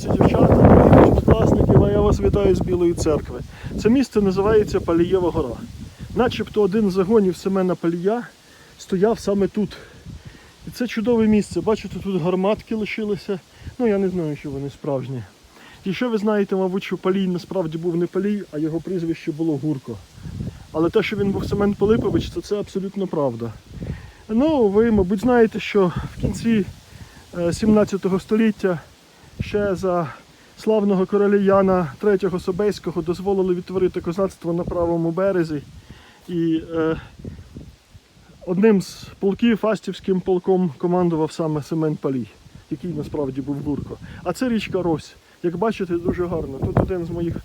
хлопці, дівчата, а я вас вітаю з Білої церкви. Це місце називається Палієва гора. Начебто один з загонів Семена Палія стояв саме тут. І це чудове місце. Бачите, тут гарматки лишилися. Ну я не знаю, що вони справжні. І що ви знаєте, мабуть, що Палій насправді був не Палій, а його прізвище було Гурко. Але те, що він був Семен Пилипович, то це абсолютно правда. Ну, ви, мабуть, знаєте, що в кінці е, 17 століття ще за славного короля Яна III Собейського дозволили відтворити козацтво на правому березі. І е, одним з полків, Фастівським полком, командував саме Семен Палій, який насправді був Гурко. А це річка Рось. Як бачите, дуже гарно. Тут один з моїх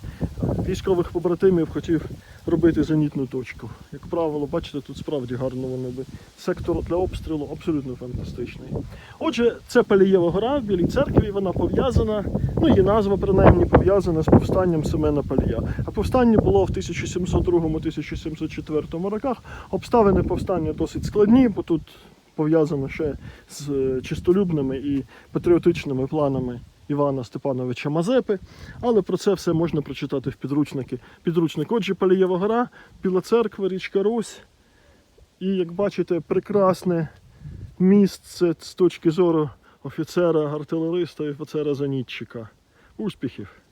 військових побратимів хотів робити зенітну точку. Як правило, бачите, тут справді гарно воно би. Сектор для обстрілу абсолютно фантастичний. Отже, це Палієва гора в Білій церкві, вона пов'язана, ну її назва принаймні пов'язана з повстанням Семена Палія. А повстання було в 1702-1704 роках. Обставини повстання досить складні, бо тут пов'язано ще з е, чистолюбними і патріотичними планами Івана Степановича Мазепи. Але про це все можна прочитати в підручники. Підручник. Отже, Палієва гора, Біла церква, річка Русь. І як бачите, прекрасне місце з точки зору офіцера, артилериста і офіцера занітчика. Успіхів!